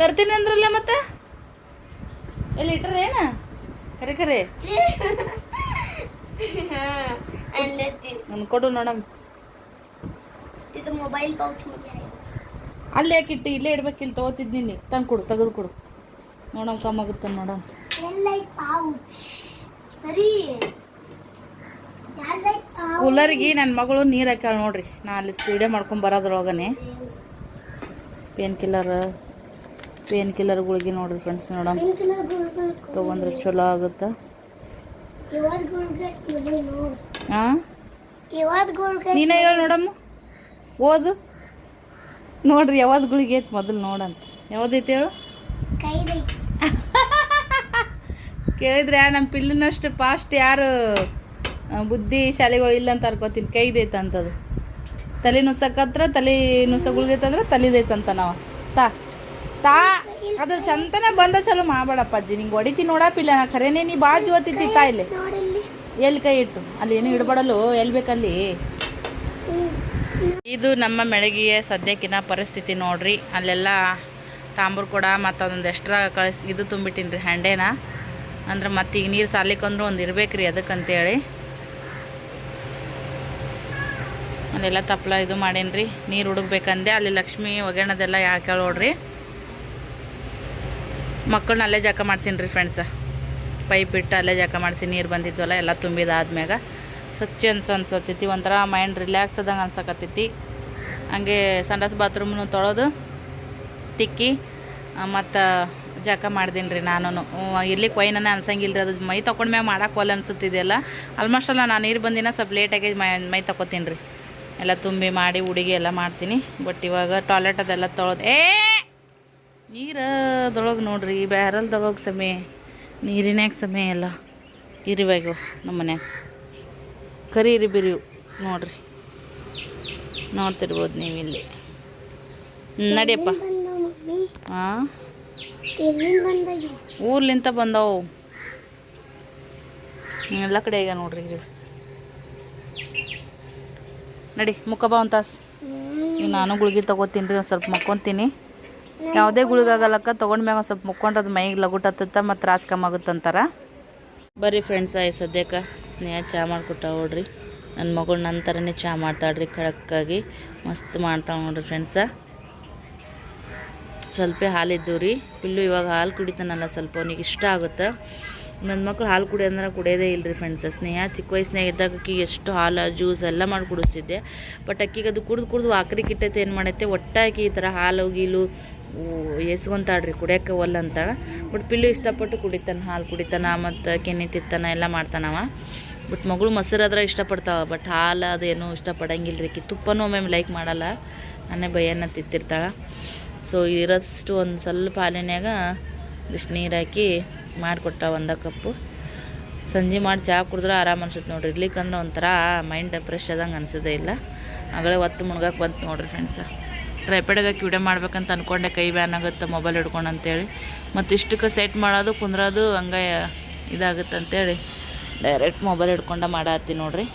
ತರ್ತೀನಿ ಅಂದ್ರಲ್ಲ ಮತ್ತೆ? ಎಲ್ಲಿ ಇಟ್ರೇನು ಕರೆ ಕರೆ. ಕೊಡು ನೋಡಮ್. ಇದು ಮೊಬೈಲ್ ಪೌಚ್ ಅಲ್ಲಿ ಯಾಕಿಟ್ಟು ಇಲ್ಲೇ ಇಡ್ಬೇಕು ತಗೋತಿದ್ದೀನಿ. ತಂದು ಕೊಡು ತೆಗೆದು ಕೊಡು. ನೋಡಮ್ ಕಮ್ಮಾಗುತ್ತೆ ನೋಡಮ್. ಕೂಲರ್ಗೆ ನನ್ನ ಮಗಳು ನೀರು ಹಾಕ್ಯಾಳ ನೋಡ್ರಿ. ನಾ ಅಲ್ಲಿ ಸ್ಟೀಡಿಯೋ ಮಾಡ್ಕೊಂಡು ಬರೋದ್ರೊಳಗನೆ. ಪೇನ್ ಕಿಲ್ಲರ್ ಪೇನ್ ಕಿಲ್ಲರ್ ಗುಳಿಗೆ ನೋಡ್ರಿ ಫ್ರೆಂಡ್ಸ್ ನೋಡಮ್. ತಗೊಂಡ್ರೆ ಚಲೋ ಆಗುತ್ತೆ? ಹಾಂ ನೀನೇ ಹೇಳು ನೋಡಮ್ಮ. ಓದು. ನೋಡ್ರಿ ಯಾವ್ದು ಗುಳಿಗೆ ಐತಿ ಮೊದಲು ನೋಡಂತ. ಯಾವ್ದೈತಿ ಹೇಳು? ಕೇಳಿದ್ರೆ ನಮ್ಮ ಪಿಲ್ಲಿನಷ್ಟು ಫಾಸ್ಟ್ ಯಾರು ಬುದ್ಧಿ ಶಾಲೆಗಳು ಇಲ್ಲ ಅಂತ ಅನ್ಕೋತೀನಿ. ಕೈದೈತ ಅಂತದು. ತಲೆ ನುಸಕತ್ರ ತಲೆ ನುಸ ಗುಳಿಗೈತಂದ್ರೆ ತಲೆದೈತಂತ ನಾವು. ತಾ. ತಾ. ಅದು ಚಂತನ ಬಂದ ಚಲೋ ಮಾಡಬೇಡಪ್ಪ ಅಜ್ಜಿ ನಿಂಗೆ ಹೊಡಿತೀನಿ ನೋಡಪ್ಪಿಲ್ಲ ನಾ ಖರೇನೆ ನೀ ಬಾಜು ಓದ್ತಿತ್ತಿ ತಾ ಇಲ್ಲಿ. ಎಲ್ಲಿ ಕೈ ಇಟ್ಟು? ಅಲ್ಲಿ ಏನು ಇಡಬಾಡಲು? ಎಲ್ಲಿ ಬೇಕಲ್ಲಿ? ಇದು ನಮ್ಮ ಮೆಳಗಿಯ ಸದ್ಯಕ್ಕಿನ ಪರಿಸ್ಥಿತಿ ನೋಡ್ರಿ. ಅಲ್ಲೆಲ್ಲ ತಾಂಬೂರು ಕೂಡ ಮತ್ತು ಅದೊಂದು ಎಕ್ಸ್ಟ್ರಾ ಕಳಿಸಿ, ಇದು ತುಂಬಿಟ್ಟಿನಿ ರೀ ಹಂಡೇನ ಅಂದ್ರೆ ಮತ್ತೆ ಈಗ ನೀರು ಸಾಲಿಕಂದ್ರೆ ಒಂದು ಇರ್ಬೇಕ್ರಿ ಅದಕ್ಕಂತೇಳಿ. ಅಲ್ಲೆಲ್ಲ ತಪ್ಪಲ ಇದು ಮಾಡೀನಿ ರೀ. ನೀರು ಹುಡುಕ್ಬೇಕಂದೆ ಅಲ್ಲಿ ಲಕ್ಷ್ಮಿ ಒಗ್ಗರಣದೆಲ್ಲ ಯಾಕೆ ನೋಡ್ರಿ. ಮಕ್ಕಳನ್ನ ಅಲ್ಲೇ ಜಕ ಮಾಡ್ಸೀನಿ ರೀ ಫ್ರೆಂಡ್ಸ ಪೈಪ್ ಇಟ್ಟು ಅಲ್ಲೇ ಜಕ ಮಾಡಿಸಿ ನೀರು ಬಂದಿದ್ವಲ್ಲ, ಎಲ್ಲ ತುಂಬಿದಾದ್ಮ್ಯಾಗ ಸ್ವಚ್ಛ ಅನ್ಸ ಅನ್ಸತ್ತೈತಿ ಒಂಥರ ಮೈಂಡ್ ರಿಲ್ಯಾಕ್ಸ್ ಆದಂಗೆ ಅನ್ಸಕತ್ತೈತಿ. ಹಂಗೆ ಸಂಡಸ್ ಬಾತ್ರೂಮ್ನು ತೊಳೆದು, ತಿಕ್ಕಿ ಮತ್ತು ಜಕ ಮಾಡ್ದೀನಿ ರೀ ನಾನು ಇರ್ಲಿಕ್ಕೆ ಕೊಯ್ನೇ ಅನ್ಸಂಗಿಲ್ಲ ರೀ ಅದು ಮೈ ತೊಗೊಂಡ್ಮ್ಯಾಗ ಮಾಡಕ್ಕೆ ಒಲ್ಲ ಅನ್ಸುತ್ತಿದೆಯಲ್ಲ. ಆಲ್ಮೋಸ್ಟ್ ಅಲ್ಲ ನಾನು ನೀರು ಬಂದಿನ ಸ್ವಲ್ಪ ಲೇಟಾಗಿ ಮೈ ಮೈ ತೊಗೋತೀನಿ ರೀ. ಎಲ್ಲ ತುಂಬಿ ಮಾಡಿ, ಉಡುಗೆ ಎಲ್ಲ ಮಾಡ್ತೀನಿ. ಬಟ್ ಇವಾಗ ಟಾಯ್ಲೆಟ್ ಅದೆಲ್ಲ ತೊಳೆದು ಏ! ನೀರದೊಳಗೆ ನೋಡ್ರಿ ಬ್ಯಾರಲ್ದೊಳಗೆ ಸಮಯ ನೀರಿನ್ಯಾಗ ಸಮಯ ಎಲ್ಲ ಇರಿವೆಗೋ ನಮ್ಮ ಮನ್ಯಾಗ ಕರಿ ಇರಿ ಬಿರಿವು ನೋಡ್ರಿ. ನೋಡ್ತಿರ್ಬೋದು ನೀವು ಇಲ್ಲಿ. ನಡಿಯಪ್ಪ. ಹಾಂ? ಊರ್ಲಿಂತ ಬಂದವು. ಎಲ್ಲ ಕಡೆ ಈಗ ನೋಡ್ರಿ ಇರಿ ನಡಿ, ಮುಖ ಬಾ ನಾನು ಗುಳಿಗೆ ತಗೋತೀನಿ ರೀ, ಒಂದು ಸ್ವಲ್ಪ ಮಕ್ಕೊತೀನಿ. ಯಾವುದೇ ಗುಳಿಗಾಗಲಕ್ಕ ತೊಗೊಂಡ್ಮ್ಯಾಗ ಮ್ಯಾಗ ಸ್ವಲ್ಪ ಮುಕ್ಕೊಂಡ್ರೆ ಅದು ಮೈಗೆ ಲಗುಟ್ ಮತ್ತು ತ್ರಾಸ ಕಮ್ಮಿ ಆಗುತ್ತಂತಾರ ಬರ್ರಿ ಫ್ರೆಂಡ್ಸ್ ಆಯ್ ಸದ್ಯಕ್ಕೆ ಸ್ನೇಹ ಚಹಾ ಮಾಡಿಕೊಟ್ಟ ನೋಡ್ರಿ. ನನ್ನ ಮಗಳು ನನ್ನ ಥರನೇ ಚಹಾ ಮಾಡ್ತಾಳ್ರಿ ಖಡಕ್ಕಾಗಿ. ಮಸ್ತ್ ಮಾಡ್ತಾಳೆ ನೋಡ್ರಿ ಫ್ರೆಂಡ್ಸ ಸ್ವಲ್ಪ ಹಾಲಿದ್ದು ರೀ ಪಿಲ್ಲು ಇವಾಗ ಹಾಲು ಕುಡಿತಾನಲ್ಲ ಸ್ವಲ್ಪ ಅವನಿಗೆ ಇಷ್ಟ ಆಗುತ್ತೆ. ನನ್ನ ಮಕ್ಳು ಹಾಲು ಕುಡಿ ಅಂದ್ರೆ ಕುಡಿಯೋದೇ ಇಲ್ಲರಿ ಫ್ರೆಂಡ್ಸ್ ಸ್ನೇಹ ಚಿಕ್ಕ ವಯಸ್ಸಿನಾಗ ಇದ್ದಾಗ ಅಕ್ಕಿಗೆ ಎಷ್ಟು ಹಾಲು, ಜ್ಯೂಸ್ ಎಲ್ಲ ಮಾಡಿ ಕುಡಿಸ್ತಿದ್ದೆ. ಬಟ್ ಅಕ್ಕಿಗೆ ಅದು ಕುಡಿದು ಕುಡಿದು ಆಕ್ರಿ ಕಿಟ್ಟೈತೆ ಏನು ಮಾಡೈತೆ? ಒಟ್ಟಾಗಿ ಈ ಥರ ಹಾಲು, ಗೀಲು ಎಸ್ಕೊಂತಾಳ್ರಿ ಕುಡಿಯೋಕೆ ಒಲ್ಲ ಅಂತಾಳೆ. ಬಟ್ ಪಿಲ್ಲು ಇಷ್ಟಪಟ್ಟು ಕುಡಿತಾನೆ, ಹಾಲು ಕುಡಿತಾನ, ಮತ್ತು ಕೆನೆ ತಿತ್ತಾನ ಎಲ್ಲ ಮಾಡ್ತಾನವ. ಬಟ್ ಮಗಳು ಮೊಸರಾದ್ರೆ ಇಷ್ಟಪಡ್ತಾವ ಬಟ್ ಹಾಲು ಅದೇನು ಇಷ್ಟಪಡಂಗಿಲ್ಲ ರೀ ತುಪ್ಪನೂ ಒಮ್ಮೊಮ್ಮೆ ಲೈಕ್ ಮಾಡಲ್ಲ. ನಾನೇ ಭಯನ ತಿತ್ತಿರ್ತಾಳೆ ಸೊ ಇರೋಷ್ಟು ಒಂದು ಸ್ವಲ್ಪ ಹಾಲಿನಾಗ ಇಷ್ಟು ನೀರು ಹಾಕಿ ಮಾಡಿಕೊಟ್ಟ ಒಂದು ಕಪ್ಪು ಸಂಜೆ ಮಾಡಿ ಚಹಾ ಕುಡಿದ್ರೆ ಆರಾಮ ಅನ್ಸುತ್ತೆ ನೋಡ್ರಿ. ಇರ್ಲಿಕ್ಕಂದ್ರೆ ಒಂಥರ ಮೈಂಡ್ ಫ್ರೆಶ್ ಆದಂಗೆ ಅನ್ಸೋದೇ ಇಲ್ಲ. ಆಗಲೇ ಒತ್ತು ಮುಣ್ಗಾಕೆ ಬಂತು ನೋಡ್ರಿ ಫ್ರೆಂಡ್ಸ ಟ್ರೈಪೆಡ್ಗೆ ವಿಡಿಯೋ ಮಾಡ್ಬೇಕಂತ ಅಂದ್ಕೊಂಡೆ ಕೈ ಬ್ಯಾನ್ ಆಗುತ್ತೆ ಮೊಬೈಲ್ ಹಿಡ್ಕೊಂಡು ಅಂತೇಳಿ. ಮತ್ತು ಇಷ್ಟಕ್ಕೆ ಸೆಟ್ ಮಾಡೋದು, ಕುಂದ್ರೋದು ಹಂಗೆ ಇದಾಗುತ್ತೆ ಅಂತೇಳಿ ಡೈರೆಕ್ಟ್ ಮೊಬೈಲ್ ಹಿಡ್ಕೊಂಡೇ ಮಾಡತ್ತೀನಿ ನೋಡ್ರಿ.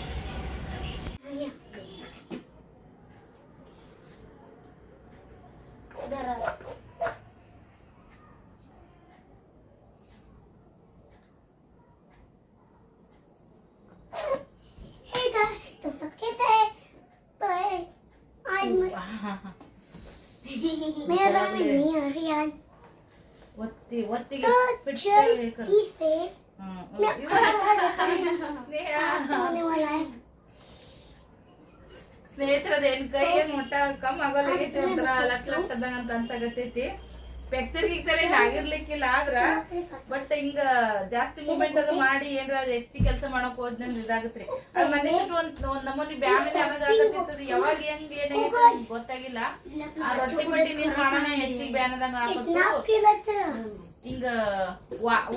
ಒತ್ತಿ ಒತ್ತಿಗೆ ಸ್ನೇಹಿತರದ ಏನ್ ಕೈ ಮುಟ್ಟ ಕಮ್ಮಿ ಆಗೋಲಾಗೈತಿ ಒಂಥರ ಲಟ್ ಅಂತ ಅನ್ಸಾಗತೈತಿ ಫ್ರಾಕ್ಚರ್ ಗಿಕ್ಚರ್ ಏನ್ ಆಗಿರ್ಲಿಕ್ಕಿಲ್ಲ ಆದ್ರ ಬಟ್ ಹಿಂಗ ಜಾಸ್ತಿ ಮೂವ್ಮೆಂಟ್ ಅದು ಮಾಡಿ ಏನ್ರ ಹೆಚ್ಚಿ ಕೆಲಸ ಮಾಡಕ್ ಹೋದ್ನಂದ್ ಇದಾಗತ್ರಿ. ಮನುಷ್ಯ ಮನುಷ್ಯರು ಒಂದ್ ಒಂದ್ ನಮೂನಿ ಬ್ಯಾಮೇಲೆ ಯಾವಾಗ ಹೆಂಗ್ ಏನಾಗೈತೆ ಗೊತ್ತಾಗಿಲ್ಲ. ಆ ರೊಟ್ಟಿ ಬಟ್ಟಿ ನೀನ್ ಮಾಡೋಣ ಹೆಚ್ಚಿಗೆ ಬ್ಯಾನದಂಗ ಆಗುತ್ತೆ ಹಿಂಗ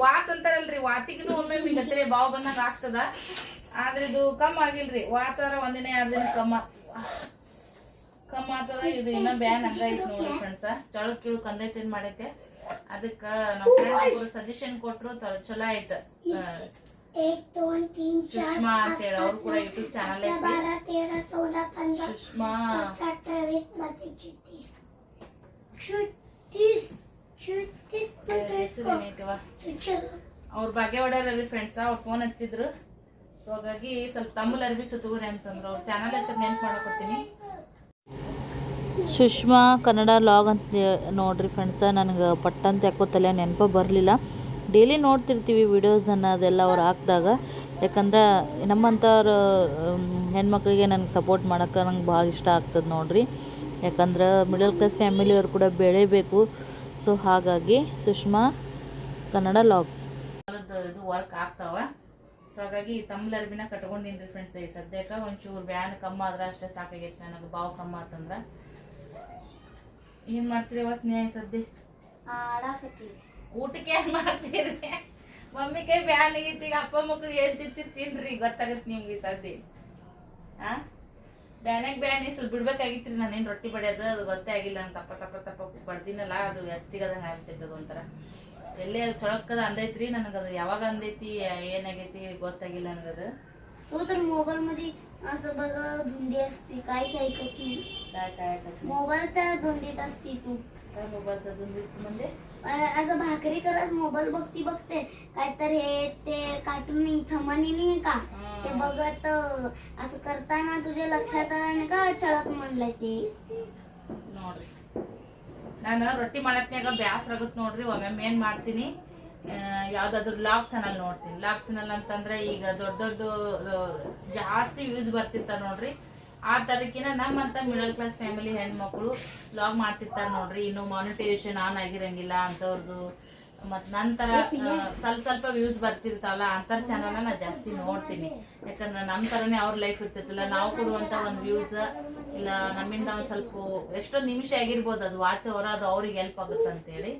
ವಾತ್ ಅಂತಾರಲ್ರಿ. ವಾತಿಗೂ ಒಮ್ಮೆ ಹಿಂಗತ್ರಿ. ಬಾವು ಬಂದಂಗ ಆಗ್ತದ. ಆದ್ರೆ ಇದು ಕಮ್ ಆಗಿಲ್ರಿ. ವಾತಾರ ಒಂದಿನ ಎರಡ್ ಕಮ್ಮ. ಕಮ್ಮ ಆತದ ಇದು ಇನ್ನ ಬ್ಯಾನ್ ಹಂಗ ಐತಿ ನೋಡಿ ಫ್ರೆಂಡ್ಸ ಚಳಕ್ ಕಿಳು ಕಂದೈ ತಿನ್ ಮಾಡೈತೆ? ಅದಕ್ಕ ನಮ್ಮ ಫ್ರೆಂಡ್ಸ್ ಒಬ್ರು ಸಜೆಷನ್ ಕೊಟ್ರು ಚಲೋ ಆಯ್ತ. ಸುಷ್ಮಾ ಅಂತೇಳಿ ಅವ್ರು ಕೂಡ ಯೂಟ್ಯೂಬ್ ಚಾನಲ್ ಐತಿ ಸುಷ್ಮಾ. ಅವ್ರ ಬಗ್ಗೆ ಹೊಡೆಯಲ್ಲ ಫ್ರೆಂಡ್ಸ ಅವ್ರು ಫೋನ್ ಹಚ್ಚಿದ್ರು. ಸೊ ಹಾಗಾಗಿ ಸ್ವಲ್ಪ ತಂಬುಲ್ ಅರ್ಬಿ ಸುತ್ತಗುರಿ ಅಂತಂದ್ರು. ಅವ್ರ ಚಾನಲ್ ಹೆಸರು ನೆನ್ಪು ಮಾಡ್ಕೊತೀನಿ ಸುಷ್ಮಾ ಕನ್ನಡ ಲಾಗ್ ಅಂತ ನೋಡ್ರಿ ಫ್ರೆಂಡ್ಸ ನನಗೆ ಪಟ್ಟಂತ ಯಾಕೋ ತಲೆ ನೆನಪು ಬರಲಿಲ್ಲ. ಡೈಲಿ ನೋಡ್ತಿರ್ತೀವಿ ವಿಡಿಯೋಸನ್ನು ಅದೆಲ್ಲ ಅವ್ರು ಹಾಕಿದಾಗ. ಯಾಕಂದ್ರೆ ನಮ್ಮಂಥವ್ರು ಹೆಣ್ಮಕ್ಳಿಗೆ ನನಗೆ ಸಪೋರ್ಟ್ ಮಾಡೋಕ್ಕೆ ನಂಗೆ ಭಾಳ ಇಷ್ಟ ಆಗ್ತದೆ ನೋಡ್ರಿ. ಯಾಕಂದ್ರೆ ಮಿಡಲ್ ಕ್ಲಾಸ್ ಫ್ಯಾಮಿಲಿಯವ್ರು ಕೂಡ ಬೆಳಿಬೇಕು. ಸೊ ಹಾಗಾಗಿ ಸುಷ್ಮಾ ಕನ್ನಡ ಲಾಗ್. ಇದು ವರ್ಕ್ ಆಗ್ತಾವ. ಸೊ ಹಾಗಾಗಿ ತಮ್ಮ ಅರ್ಬಿನ ಕಟ್ಕೊಂಡಿನಿ ರೀ ಫ್ರೆಂಡ್ಸ್ ಸದ್ಯಕ್ಕೆ ಒಂಚೂರು ಬ್ಯಾನ್ ಕಮ್ಮಿ ಆದ್ರೆ ಅಷ್ಟೇ ಸಾಕಾಗೈತೆ ನನಗೆ, ಬಾವು ಕಮ್ಮಿ ಆತಂದ್ರ. ಏನ್ ಮಾಡ್ತೀರಿ ಸ್ನೇಹ ಸದ್ದಿ ಊಟಕ್ಕೆ ಏನ್ ಮಾಡ್ತೀರಿ? ಮಮ್ಮಿ ಕೈ ಬ್ಯಾನ್ ಈಗ ಅಪ್ಪ ಮಕ್ಳು ಹೇಳ್ತಿರ್ತಿ ತಿನ್ರಿ ಗೊತ್ತಾಗತ್ತೆ ನಿಮ್ಗೆ ಸದ್ದಿ ಆ? ಬ್ಯಾನಾಗ ಬ್ಯಾನ್ ಸ್ವಲ್ಪ ಬಿಡ್ಬೇಕಾಗಿತ್ರಿ ನಾನೇನು ರೊಟ್ಟಿ ಬಡಿಯೋದು ಅದು ಗೊತ್ತೇ ಆಗಿಲ್ಲ ತಪ್ಪ ತಪ್ಪ ತಪ್ಪ ಬಡ್ದಿನಲ್ಲ ಅದು ಹೆಚ್ಚಿಗದಂಗೆ ಆಗ್ತೈತೆ ಅದು ಒಂಥರ. ಎಲ್ಲಿ ಅದು ಚೊಳಕ್ಕದ ಅಂದೈತ್ರಿ ನನಗೆ ಅದು ಯಾವಾಗ ಅಂದೈತಿ ಏನಾಗೈತಿ ಗೊತ್ತಾಗಿಲ್ಲ ನನಗದು ಕೂತ್ರ ಮೊಬೈಲ್ ಮದಿ असं बघ धुंदी असते काहीच ऐकत नाही काय काय ऐकत मोबाईलच्या धुंदीत असती तू काय मोबाईलचा दुंदीच म्हणजे अ- असं भाकरी करत मोबाईल बघती बघते काहीतर हे ते कार्टून थमानी नाही का ते बघत अ, असं करताना तुझ्या लक्षात आलं नाही का चळक म्हणलंय ते ನೋಡ್ರಿ ನಾನು ರೊಟ್ಟಿ ಮಾಡತ್ನ್ಯಾಗ ಬ್ಯಾಸ್ರ ಆಗತ್ ನೋಡ್ರಿ ಒಮ್ಮೊಮ್ಮೆ ಏನ್ ಮಾಡ್ತೀನಿ ಆ, ಯಾವ್ದಾದ್ರು ಲಾಗ್ ಚಾನಲ್ ನೋಡ್ತೀನಿ. ಲಾಕ್ ಚಾನಲ್ ಅಂತಂದ್ರೆ ಈಗ ದೊಡ್ಡ ದೊಡ್ಡ ಜಾಸ್ತಿ ವ್ಯೂಸ್ ಬರ್ತಿರ್ತಾರ ನೋಡ್ರಿ. ಆ ತರಕಿನ ನಮ್ಮಂತ ಮಿಡಲ್ ಕ್ಲಾಸ್ ಫ್ಯಾಮಿಲಿ ಹೆಣ್ಮಕ್ಳು ಲಾಗ್ ಮಾಡ್ತಿರ್ತಾರೆ ನೋಡ್ರಿ. ಇನ್ನು ಮಾನಿಟೈಸೇಷನ್ ಆನ್ ಆಗಿರಂಗಿಲ್ಲ ಅಂತವ್ರದ್ದು ಮತ್ ನಂತರ ಸ್ವಲ್ಪ ಸ್ವಲ್ಪ ವ್ಯೂಸ್ ಬರ್ತಿರ್ತಾವಲ್ಲ ಅಂತರ್ ಚಾನಲ್ ನಾ ಜಾಸ್ತಿ ನೋಡ್ತೀನಿ. ಯಾಕಂದ್ರೆ ನಮ್ ತರನೇ ಅವ್ರ ಲೈಫ್ ಇರ್ತೈತಲ್ಲ ನಾವು ಕೊಡುವಂತ ಒಂದ್ ವ್ಯೂಸ್ ಇಲ್ಲ ನಮ್ಮಿಂದ ಒಂದ್ ಸ್ವಲ್ಪ ಎಷ್ಟೊಂದ್ ನಿಮಿಷ ಆಗಿರ್ಬೋದು ಅದು ವಾಚ್ ಅವರ ಅದು ಅವ್ರಿಗೆ ಹೆಲ್ಪ್ ಆಗುತ್ತೆ ಅಂತೇಳಿ.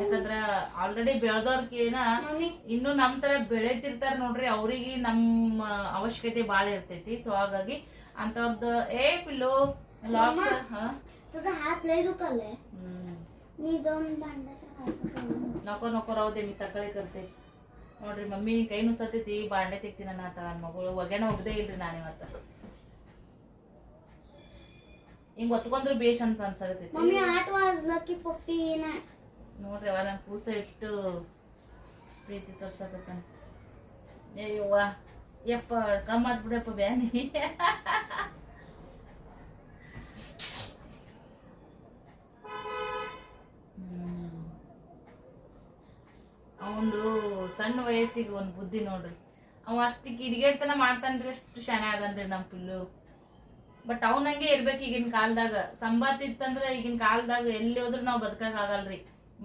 ಯಾಕಂದ್ರ ಆಲ್ರೆಡಿ ಬೆಳೆದವ್ರಿಗೇನ ಇನ್ನು ನಮ್ ತರ ಬೆಳೆತಿರ್ತಾರ ನೋಡ್ರಿ ಅವ್ರಿಗೆ ನಮ್ಮ ಅವಶ್ಯಕತೆ ಬಾಳ ಇರ್ತೈತಿ. ಸೊ ಹಾಗಾಗಿ ಅಂತವ್ರದ್ದು ಏ ಪಿಲ್ಲು ಲಾಕ್ಸ್ ಹಾ? तुझा हात लय दुखालय हम्म. मी जाऊन भांडायचं असं करू. नको नको राहू दे मी सकाळी करते ನೋಡ್ರಿ ಮಮ್ಮಿ ಕೈ ನುಸತೈತಿ ಬಾಂಡೆ ತೆಗ್ತೀನಿ ನನ್ನ ಆತ ನನ್ನ ಮಗಳು ಒಗ್ಯಾನ ಒಗ್ದೇ ಇಲ್ರಿ ನಾನು ಇವತ್ತ ಹಿಂಗ್ ಒತ್ಕೊಂಡ್ರು ಬೇಷ್ ಅಂತ ಅನ್ಸತೈತಿ मम्मी आठ वाजलं की पप्पी नाही ನೋಡ್ರಿ ಅವ ನನ್ ಕೂಸ ಇಟ್ಟು ಪ್ರೀತಿ ತೋರ್ಸಕತ್ತಾನ ಅಯ್ಯವ್ವ ಯಪ್ಪ ಕಮ್ಮ ಆತ್ ಬಿಡಪ್ಪ ಬ್ಯಾನಿ ಅವಂದು ಸಣ್ಣ ವಯಸ್ಸಿಗೆ ಒಂದು ಬುದ್ಧಿ ನೋಡ್ರಿ. ಅವ ಅಷ್ಟು ಕಿಡಿಗೇಡ್ತನ ಮಾಡ್ತಾನ್ರಿ ಅಷ್ಟು ಶಾಣೆ ಅದನ್ರಿ ನಮ್ಮ ಪಿಲ್ಲು ಬಟ್ ಅವನಂಗೆ ಇರ್ಬೇಕು ಈಗಿನ ಕಾಲದಾಗ. ಸಂಬತ್ ಇತ್ತಂದ್ರ ಈಗಿನ ಕಾಲದಾಗ ಎಲ್ಲಿ ಹೋದ್ರು ನಾವು ಬದುಕಕ್ ಆಗಲ್ರಿ.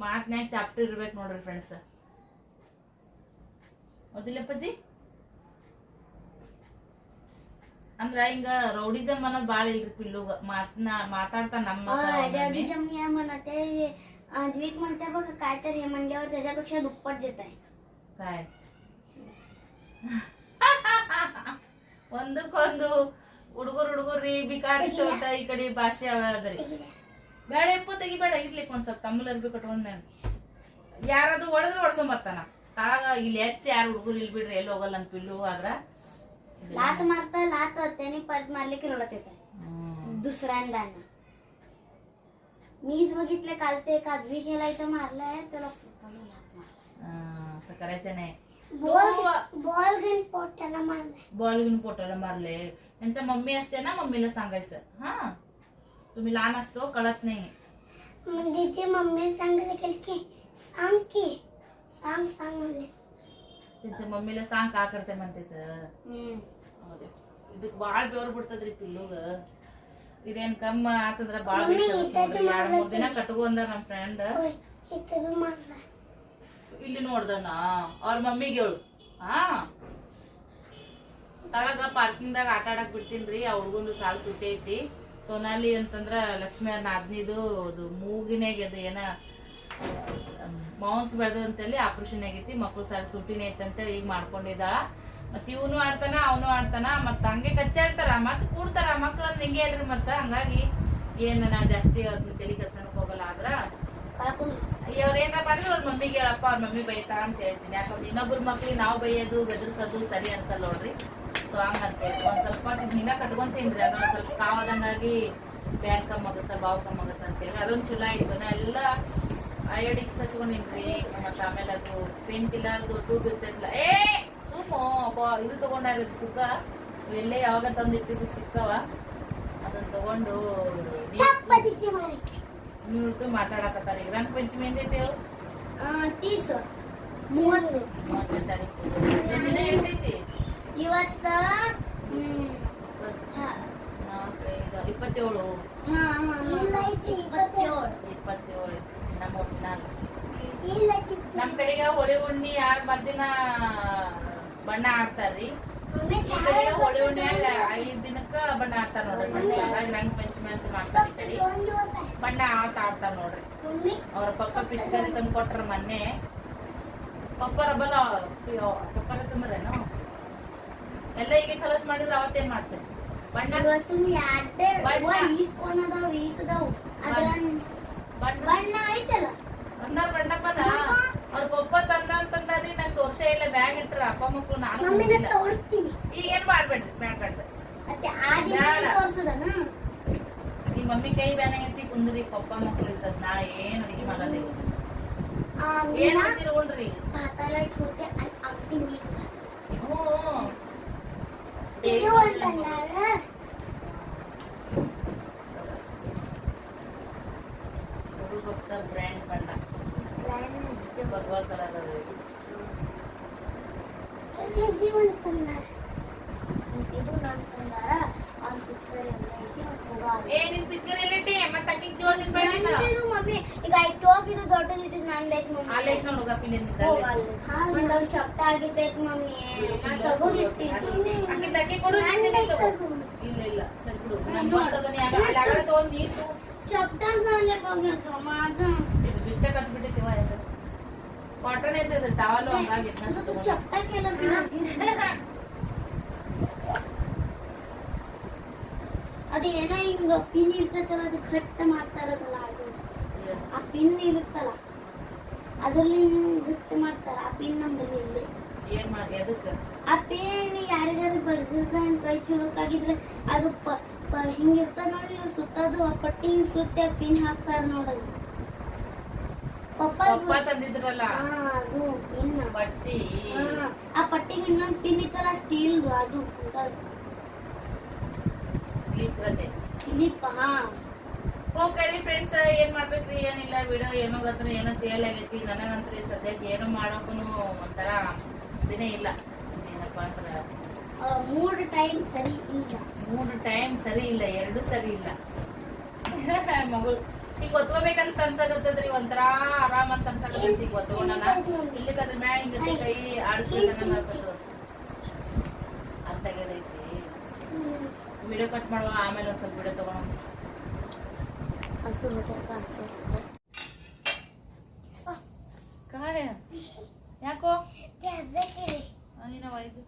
ಮಾತ್ನ್ಯಾಗ ಚಾಪ್ಟರ್ ಇರ್ಬೇಕು ನೋಡ್ರಿ ಫ್ರೆಂಡ್ಸ್ ಹೌದಿಲ್ಲಪ್ಪಜ್ಜಿ ಅಂದ್ರ ಹಿಂಗ ರೌಡಿಸಮ್ ಅನ್ನೋದು ಬಾಳ ಇಲ್ರಿ ಪಿಲ್ಲುಗ. ಮಾತ್ನಾ ಮಾತಾಡ್ತಾ ನಮ್ಮ रॅडी जमनी आहे म्हणते द्विक म्हणते बघ काय तर हे म्हणल्यावर त्याच्यापेक्षा दुप्पट देत आहे काय ಒಂದಕ್ಕೊಂದು ಹುಡುಗರು ಹುಡುಗರಿ ಬಿಕಾರಿ ಚೋತ ಈ ಕಡೆ ಭಾಷೆ ಅವದ್ರಿ ಬೇಡ ಎಪ್ಪ ತೆಗಿಬೇಡ ಇರ್ಲಿಕ್ಕೆ ಒಂದ್ ಸ್ವಲ್ಪ ತಮ್ಮಲ್ ಅರ್ಬಿ ಕಟ್ಕೊಂಡ್ ಮ್ಯಾಗ ಯಾರಾದ್ರೂ ಹೊಡೆದ್ರೆ ಹೊಡ್ಸೊಂಡ್ ಬರ್ತಾನ ತಾಗ ಇಲ್ಲಿ ಹೆಚ್ಚು ಯಾರು ಹುಡುಗರು ಇಲ್ಲಿ ಬಿಡ್ರಿ ಎಲ್ಲಿ ಹೋಗಲ್ಲ ಅಂತ ಪಿಲ್ಲು ಆದ್ರ लात मारता लात त्याने परत मारले की रडत येत हम्म. दुसऱ्यांदा मीच बघितले काल ते कागवी खेळायचं मारलाय त्याला करायचं नाही. बॉल घेऊन पोटाला मारलाय. बॉल घेऊन पोटाला मारले त्यांच्या मम्मी असते ना मम्मीला सांगायचं. हा? तुम्ही लहान असतो कळत नाही. मग मम्मी सांगायला की सांग की सांग सांग म्हणले त्यांच्या मम्मीला सांग का करते म्हणते तर. हम्म. बाळ बेवर बुडतात तरी पिल्लू ग. ಇದೇನ್ ಕಮ್ಮ ಆತಂದ್ರ ಬಾಳ ದಿನ ಕಟ್ಕೊಂಡ ನಮ್ ಫ್ರೆಂಡ್ ಇಲ್ಲಿ ನೋಡ್ದನ ಅವ್ರ ಮಮ್ಮಿಗೆ ಹೇಳು. ಹಾ. ತಳಗ ಪಾರ್ಕಿಂಗ್ ದಾಗ ಆಟ ಆಡಕ್ ಬಿಡ್ತೀನ್ರಿ ಆ ಹುಡ್ಗಂದು ಸಾಲ್ ಸುಟ್ಟಿ ಐತಿ. ಸೋನಾಲಿ ಅಂತಂದ್ರ ಲಕ್ಷ್ಮಿ ಅವ್ರ ನಾದ್ನಿದು ಅದು ಮೂಗಿನಾಗ ಏನ ಮಾಂಸ ಬೆಳೆದು ಅಂತೇಳಿ ಆಪರೇಷನ್ ಆಗೈತಿ ಮಕ್ಳು ಸಾಲ ಸುಟ್ಟಿನೇ ಐತಂತೇಳಿ ಈಗ ಮಾಡ್ಕೊಂಡಿದ್ದಾಳ. ಮತ್ ಇವನು ಆಡ್ತಾನ, ಅವನು ಆಡ್ತಾನ, ಮತ್ತ ಹಂಗೆ ಕಚ್ಚಾಡ್ತಾರ ಮತ್ ಕೂಡ್ತಾರ ಮಕ್ಳನ್ನ ಹಿಂಗೆ ಅಲ್ರಿ ಮತ್ತ. ಹಂಗಾಗಿ ಏನ್ ನಾ ಜಾಸ್ತಿ ಅದನ್ನ ತಲೆ ಕರ್ಸಣಕ್ ಹೋಗಲ್ಲ ಆದ್ರ. ಇವ್ರ ಏನ ಮಾಡಿದ್ರೆ ಅವ್ರ ಮಮ್ಮಿಗೆ ಹೇಳಪ್ಪ, ಅವ್ರ ಮಮ್ಮಿ ಬೈತಾ ಅಂತ ಹೇಳ್ತೀನಿ. ಯಾಕಂದ್ರೆ ಇನ್ನೊಬ್ರ ಮಕ್ಳಿಗೆ ನಾವು ಬೈಯೋದು, ಬೆದರ್ಸೋದು ಸರಿ ಅನ್ಸಲ್ಲ ನೋಡ್ರಿ. ಸೊ ಹಂಗಂತ ಹೇಳಿ ಒಂದ್ ಸ್ವಲ್ಪ ನಿನ್ನ ಕಟ್ಕೊಂತೀನ್ರಿ ಅದೊಂದ್ ಸ್ವಲ್ಪ ಕಾವದಂಗಾಗಿ ಬ್ಯಾನ್ ಕಮ್ ಆಗುತ್ತ, ಬಾವು ಆಗುತ್ತ ಅಂತೇಳಿ. ಅದೊಂದ್ ಚಲೋ ಆಯ್ತು. ನಾ ಎಲ್ಲ ಅಯೋಡಿಕ್ಸ್ ಹಚ್ಕೊಂಡಿನ್ರಿ ಮತ್ತ ಆಮೇಲೆ ಅದು ಪೇನ್ ಕಿಲ್ಲರ್ದು ಟೂಬ್ ಇರ್ತೈತಿಲ್ಲ ಏ ಇದು ತಗೊಂಡಾಗ ಸುಕ್ಕ ಎಲ್ಲೇ ಯಾವಾಗ ತಂದಿಟ್ಟಿದ್ದು ಸಿಕ್ಕವ ಅದನ್ನ ತಗೊಂಡು ನೀವು ಮಾತಾಡಕತ್ತಾರ ಈಗ. ರಂಗ ಪಂಚಮಿ ಎಂದೈತಿ ಹೇಳು? तीस ಮೂವತ್ತು. ಮೂವತ್ತನೇ ತಾರೀಕು. ಎಂಟೈತಿ ಇವತ್ತ ಇಪ್ಪತ್ತೇಳು. ಇಪ್ಪತ್ತೇಳು. ಇಪ್ಪತ್ತೇಳು ಐತಿ. ಇನ್ನ ಮೂರ್ ದಿನ ಅಲ್ಲ. ಇಲ್ಲ ನಮ್ ಕಡೆಗೆ ಹೋಳಿ ಹುಣ್ಣಿ ಯಾರ್ ಮರ್ದಿನ ಬಣ್ಣ ಆಡ್ತಾರ್ರಿ ಹೋಳಿ ಹುಣ್ಣಿಮೆ ಐದ್ ದಿನಕ್ಕ ಬಣ್ಣ ಆಡ್ತಾರ ನೋಡ್ರಿ ರಂಗ ಪಂಚಮಿ ಅಂತ ಮಾಡ್ತಾರ ಈ ಬಣ್ಣ ಆಟ ಆಡ್ತಾರ ನೋಡ್ರಿ. ಅವ್ರ ಪಪ್ಪ ಪಿಚ್ಕರಿ ತಂದು ಕೊಟ್ರ ಮೊನ್ನೆ. ಪಪ್ಪರ ರಬ್ಬಲ ಪಪ್ಪರ ತಂದ್ರೇನು? ಎಲ್ಲ ಈಗ ಕಲಸ್ ಮಾಡಿದ್ರ ಅವತ್ತೇನ್ ಮಾಡ್ತೇನೆ ಬಣ್ಣ ಬಣ್ಣ. ಬಣ್ಣ ಐತಲ್ಲ? ಬಣ್ಣ ಬಣ್ಣಪ್ಪನ? ಅವ್ರ ಪಪ್ಪ ತಂದ ಅಂತಂದ್ರಿ ನಂಗೆ ತೋರ್ಸೇ ಇಲ್ಲ ಬ್ಯಾಗ್ ಇಟ್ರ ಅಪ್ಪ ಮಕ್ಕಳು ನಾನು ಈಗ ಏನ್ ಮಾಡ್ಬೇಡ್ರಿ? ಮಾಡ್ಬೇಡ್ರಿ ನಿಮ್ ಮಮ್ಮಿ ಕೈ ಬ್ಯಾನ್ ಆಗೈತಿ ಕುಂದ್ರಿ ಪಪ್ಪ ಮಕ್ಕಳು ಇಸದ್ ನಾ ಏನ್ ಅಡಿಗೆ ಮಾಡೋದೇ ಏನ್ ತಿರ್ಗೊಂಡ್ರಿ ಹ್ಞೂ ಚಪ್ಟಾಗಿದ್ದೈತ್ ಮಮ್ಮಿ ನಾನು ತಗೋದಿರ್ತೀನಿ ಅಕ್ಕಿದ್ದಕ್ಕೆ ಕೊಡು ಇಲ್ಲ ಇಲ್ಲ ಸರಿ ಕೊಡು ನಾನು ಮಾಡ್ತದನ್ನ ಯಾಕೆ ಅಲ್ಲ ಅಲ್ಲ ತಗೊಂಡು ನೀಸು ಚಪ್ಟಾಸ್ ನಾನು ಹೋಗಿದ್ದು ಮಾಜಾ ಕಾಟನ್ ಐತೆ ಅದು ಟವಲ್ ಅದು ಏನೋ ಹಿಂಗ ಪಿನ್ ಇರ್ತೈತಲ್ಲ ಅದು ಕಟ್ಟ ಮಾಡ್ತಾರದಲ್ಲ ಅದು. ಆ ಪಿನ್ ಇರುತ್ತಲ್ಲ ಅದರಲ್ಲಿ ಕಟ್ ಮಾಡ್ತಾರ. ಆ ಪಿನ್ ನಂಬಲ್ಲಿ ಇಲ್ಲಿ ಏನ್ ಆ ಪೇನ್ ಯಾರಿಗಾದ್ರು ಬಡ್ದಿರ್ದ ಕೈ ಚುರುಕಾಗಿದ್ರೆ ಅದು ಪ ನೋಡಿ ಸುತ್ತದು ಆ ಪಟ್ಟಿ ಹಿಂಗ್ ಪಿನ್ ಹಾಕ್ತಾರ ನೋಡೋದು. ಪಪ್ಪ ತಂದಿದ್ರಲ್ಲ. ಅದು ಇನ್ನ. ಬಟ್ಟಿ. ಆ ಪಟ್ಟಿಗೆ ಇನ್ನೊಂದು ಪಿನ್ ಇತ್ತಲ್ಲ ಸ್ಟೀಲ್ ಅದು ಇರ್ತದೆ ಕ್ಲಿಪ್ ಹಾ. ಹೋಗ್ರಿ ಫ್ರೆಂಡ್ಸ್ ಏನ್ ಮಾಡ್ಬೇಕ್ರಿ? ಏನಿಲ್ಲ ವಿಡಿಯೋ ಏನೋ ಹತ್ರ ಏನೋ ತೇಲಾಗೈತಿ ನನಗಂತ್ರಿ ಸದ್ಯಕ್ಕೆ ಏನು ಮಾಡೋಕ್ಕೂ ಒಂಥರ ದಿನ ಇಲ್ಲ. ಏನಪ್ಪ ಅಂದ್ರ. ಮೂರು ಟೈಮ್ ಸರಿ ಇಲ್ಲ. ಮೂರು ಟೈಮ್ ಸರಿ ಇಲ್ಲ ಎರಡು ಸರಿ ಇಲ್ಲ. ಮಗಳು. ಈಗ ಒತ್ಕೋಬೇಕಂತ ಅನ್ಸಾಗತ್ತದ್ರಿ ಒಂಥರ ಆರಾಮ್ ಅಂತ ಅನ್ಸಾಗತ್ತೈತಿ ಈಗ ಒತ್ಕೊಂಡನ ಅದ್ರ ಮ್ಯಾಗ ಹಿಂಗ ಕೈ ಆಡಿಸ್ಬೇಕನ್ನ ಅರ್ಥಾಗ್ಯದೈತಿ ವಿಡಿಯೋ ಕಟ್ ಮಾಡುವ, ಆಮೇಲೆ ಒಂದ್ ಸ್ವಲ್ಪ ವಿಡಿಯೋ ತಗೋಣ. ಕಾಯ ಯಾಕೋ? ನೀನವ ಇದು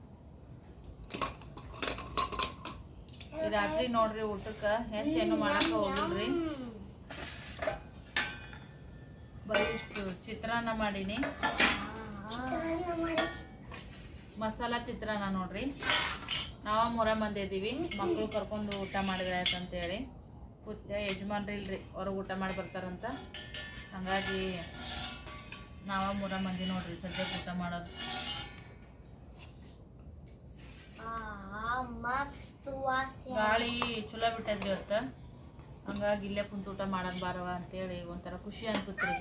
ಈ ರಾತ್ರಿ ನೋಡ್ರಿ ಊಟಕ್ಕೆ ಹೆಂಚೇನು ಏನು ಮಾಡಾಕ ಹೋಗಿಲ್ರಿ. ಬರೀ ಇಷ್ಟು ಚಿತ್ರಾನ್ನ ಮಾಡೀನಿ. ಮಸಾಲಾ ಚಿತ್ರಾನ್ನ ನೋಡ್ರಿ. ನಾವ ಮೂರ ಮಂದಿ ಇದೀವಿ. ಮಕ್ಕಳು ಕರ್ಕೊಂಡು ಊಟ ಮಾಡಿದ್ರೆ ಅಂತೇಳಿ. ಕೂತ ಯಜಮಾನ್ರಿ ಇಲ್ರಿ ಹೊರಗೆ ಊಟ ಮಾಡಿ ಬರ್ತಾರಂತ. ಹಂಗಾಗಿ ನಾವ ಮೂರ ಮಂದಿ ನೋಡ್ರಿ ಸದ್ಯ ಊಟ ಮಾಡೋದು. ಗಾಳಿ ಚಲೋ ಬಿಟ್ಟದ್ರಿ ಇವತ್ತ. ಹಂಗಾಗಿ ಇಲ್ಲೇ ಕುಂತ ಊಟ ಮಾಡೋಣ ಬಾರವ ಅಂತೇಳಿ ಒಂಥರ ಖುಷಿ ಅನ್ಸುತ್ರಿ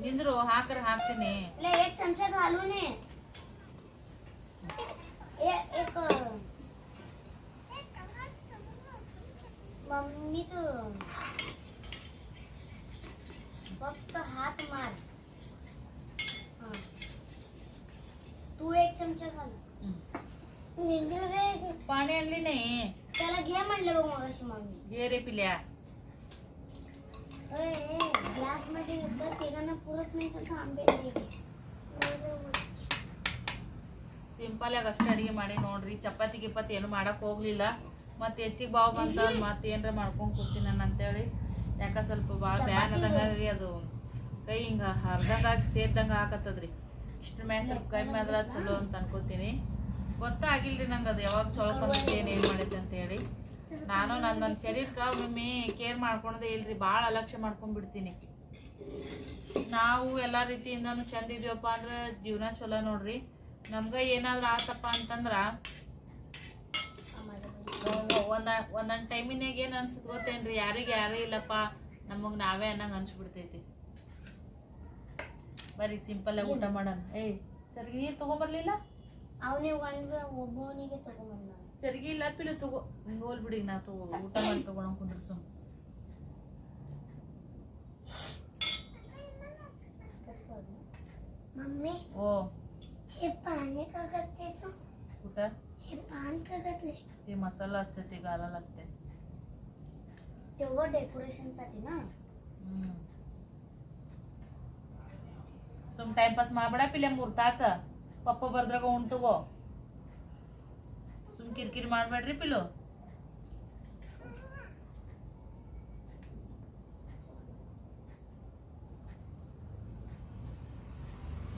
ನಿಂದ್ರು ಹಾಕ್ರ ಹಾಕ್ತೀನಿ ले एक चमचा घालून ये ए- एक मम्मी तू फक्त हात मार हा. तू एक चमचा घाल हम्म. निघलं रे पाणी आणली नाही त्याला घे म्हणलं बघ मगाशी मम्मी ये रे पिल्या ग्लास मध्ये घेतलं तिघांना पुरत नाही तर थांबे ಸಿಂಪಲ್ ಆಗಿ ಅಷ್ಟೇ ಅಡಿಗೆ ಮಾಡಿ ನೋಡ್ರಿ ಚಪಾತಿ ಗಿಪಾತಿ ಏನು ಮಾಡಕ್ ಹೋಗ್ಲಿಲ್ಲ ಮತ್ತೆ ಹೆಚ್ಚಿಗೆ ಬಾವು ಬಂತ ಮತ್ತೆ ಏನ್ರ ಮಾಡ್ಕೊಂಡ್ ಕೂತೀನಿ ನಾನು ಅಂತೇಳಿ ಯಾಕ ಸ್ವಲ್ಪ ಭಾಳ ಬ್ಯಾನ್ ಆದಂಗಾಗಿ ಅದು ಕೈ ಹಿಂಗ ಹರ್ದಂಗಾಗಿ ಸೇರ್ದಂಗ ಹಾಕತ್ತದ್ರಿ ಇಷ್ಟ್ರ ಮ್ಯಾಗ ಸ್ವಲ್ಪ ಕಮ್ಮಿ ಆದ್ರ ಚಲೋ ಅಂತ ಅನ್ಕೋತೀನಿ ಗೊತ್ತಾಗಿಲ್ರಿ ನಂಗೆ ಅದು ಯಾವಾಗ ಚೊಳಕ್ ಬಂದೈತಿ ಏನ್ ಏನ್ ಮಾಡೈತೆ ಅಂತೇಳಿ ನಾನು ನನ್ನ ನನ್ನ ಶರೀರಕ್ಕೆ ಒಮ್ಮೆ ಕೇರ್ ಮಾಡ್ಕೊಳೋದೇ ಇಲ್ರಿ, ಭಾಳ ಅಲಕ್ಷ್ಯ ಮಾಡ್ಕೊಂಡ್ಬಿಡ್ತೀನಿ ನಾವು ಎಲ್ಲ ರೀತಿಯಿಂದನೂ ಚಂದ ಇದೀವಪ್ಪ ಅಂದ್ರೆ ಜೀವನ ಚಲೋ ನೋಡ್ರಿ. ನಮ್ಗ ಏನಾದ್ರು ಆತಪ್ಪ ಅಂತಂದ್ರ, ಒಂದ, ಒಂದೊಂದ್ ಟೈಮಿನಾಗ ಏನು ಅನ್ಸುತ್ತೆ ಗೊತ್ತೇನ್ರಿ, ಯಾರಿಗೆ ಯಾರು ಇಲ್ಲಪ್ಪ, ನಮಗೆ ನಾವೇ ಅನ್ನಂಗೆ ಅನ್ಸ್ಬಿಡ್ತೈತಿ. ಬರೀ ಸಿಂಪಲ್ ಆಗಿ ಊಟ ಮಾಡೋಣ. ಏಯ್, ಸರಿ, ನೀರ್ ತಗೊಂಬರ್ಲಿಲ್ಲ? ಅವನಿಗೆ ಒಂದು ಒಬ್ಬವನಿಗೆ ತಗೊಂಬಂದ ಸರಿಗೆ ಇಲ್ಲ ಪಿಲು ತಗೋ ಹೋಲ್ ಬಿಡಿ ನಾ ತಗೋ ಊಟ ಮಾಡಿ ತಗೊಳಕ್ ಕುಂದ್ರ ಸುಮ್ मम्मी ಓ हे पाणी का करते तू ಊಟ हे पान का करते ते मसाला असते ते घाला लागते तेवढं डेकोरेशन साठी ना ಹ್ಮ್ ಸುಮ್ ಟೈಮ್ ಪಾಸ್ ಮಾಡ್ಬೇಡ ಪಿಲೆ ಮೂರ್ ತಾಸ ಪಪ್ಪ ಬರ್ದ್ರಾಗ ಉಣ್ತಗೋ ಸುಮ್ ಕಿರಿಕಿರಿ ಮಾಡಬೇಡ್ರಿ ಪಿಲು.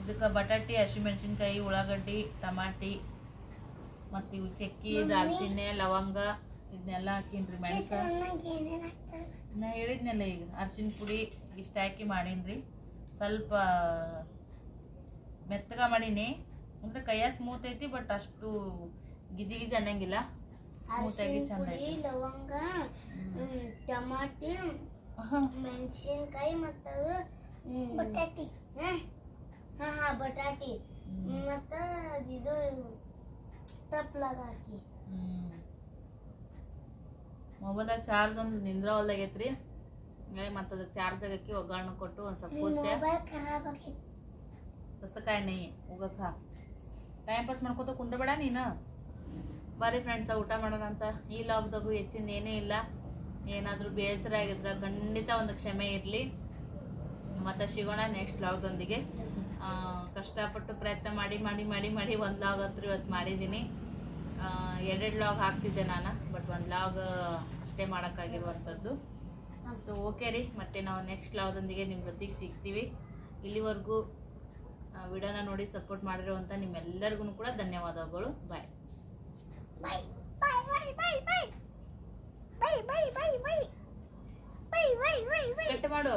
ಇದಕ್ಕೆ ಬಟಾಟಿ ಹಸಿಮೆಣಸಿನ್ಕಾಯಿ ಉಳ್ಳಾಗಡ್ಡಿ ಟಮಾಟಿ ಮತ್ತು ಇವು ಚಕ್ಕಿ ದಾಲ್ಚಿನ್ನೆ ಲವಂಗ ಇದನ್ನೆಲ್ಲ ಹಾಕಿನ್ರಿ ಮೆಣಸು. ನಾ ಹೇಳಿದ್ನಲ್ಲ ಈಗ ಅರ್ಶಿನ ಪುಡಿ ಇಷ್ಟ ಹಾಕಿ ಮಾಡೀನಿ ಸ್ವಲ್ಪ ಮೆತ್ತಗ ಮಾಡೀನಿ. ಅಂದ್ರೆ ಕೈಯ ಸ್ಮೂತ್ ಐತಿ ಬಟ್ ಅಷ್ಟು ಗಿಜಿ ಗಿಜಿ ಅನ್ನಂಗಿಲ್ಲ. ಸ್ಮೂತ್ ಆಗಿ ಚಂದ ಪುಡಿ ಲವಂಗ ಟಮಾಟಿ ಮೆಣಸಿನಕಾಯಿ ಮತ್ತ ಬಟಾಟಿ. ಹಾ ಹಾ ಬಟಾಟಿ. ಮತ್ತ ಇದು ತಪ್ಲಾಗ ಹಾಕಿ. ಮೊಬೈಲ್ದಾಗ ಚಾರ್ಜ್ ಒಂದು ನಿಂದ್ರವಲ್ದಾಗೈತ್ರಿ ಹಂಗಾಗಿ ಮತ್ತೆ ಅದಕ್ಕೆ ಚಾರ್ಜ್ ಆಗಕ್ಕೆ ಒಗ್ಗರಣೆ ಕೊಟ್ಟು ಒಂದು ಸ್ವಲ್ಪ ಕೂತೆ ತಸಕಾಯಿ ನೈ ಹೋಗಕ್ಕ ಟೈಮ್ ಪಾಸ್ ಮಾಡ್ಕೋತ ಕುಂಡ್ರಬೇಡ ನೀನು. ಬರೀ ಫ್ರೆಂಡ್ಸ ಊಟ ಮಾಡೋಣ ಅಂತ. ಈ ಲಾಕ್ದಾಗು ಹೆಚ್ಚಿನ ಏನೇ ಇಲ್ಲ. ಏನಾದರೂ ಬೇಸರ ಆಗಿದ್ರೆ ಖಂಡಿತ ಒಂದು ಕ್ಷಮೆ ಇರಲಿ. ಮತ್ತೆ ಸಿಗೋಣ ನೆಕ್ಸ್ಟ್ ಲಾಗ್ದೊಂದಿಗೆ ಕಷ್ಟಪಟ್ಟು ಪ್ರಯತ್ನ ಮಾಡಿ ಮಾಡಿ ಮಾಡಿ ಮಾಡಿ ಒಂದು ಲಾಗ್ ಹತ್ರ ಇವತ್ತು ಮಾಡಿದ್ದೀನಿ. ಎರಡೆರಡು ಲಾಗ್ ಹಾಕ್ತಿದ್ದೆ ನಾನು ಬಟ್ ಒಂದು ಲಾಗ್ ಅಷ್ಟೇ ಮಾಡೋಕ್ಕಾಗಿರುವಂಥದ್ದು ಸೊ ಓಕೆ ರೀ, ಮತ್ತೆ ನಾವು ನೆಕ್ಸ್ಟ್ ಲಾಗ್ದೊಂದಿಗೆ ನಿಮ್ಮ ಜೊತೆಗೆ ಸಿಗ್ತೀವಿ. ಇಲ್ಲಿವರೆಗೂ ವಿಡಿಯೋನ ನೋಡಿ ಸಪೋರ್ಟ್ ಮಾಡಿರುವಂಥ ನಿಮ್ಮೆಲ್ಲರಿಗೂ ಕೂಡ ಧನ್ಯವಾದಗಳು. Bye bye bye bye bye bye bye bye bye bye bye bye bye bye cut ಮಾಡು.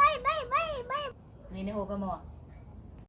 ಬೈ ಬೈ ಬೈ ಬೈ ನೀನೇ ಹೋಗಮ್ಮವ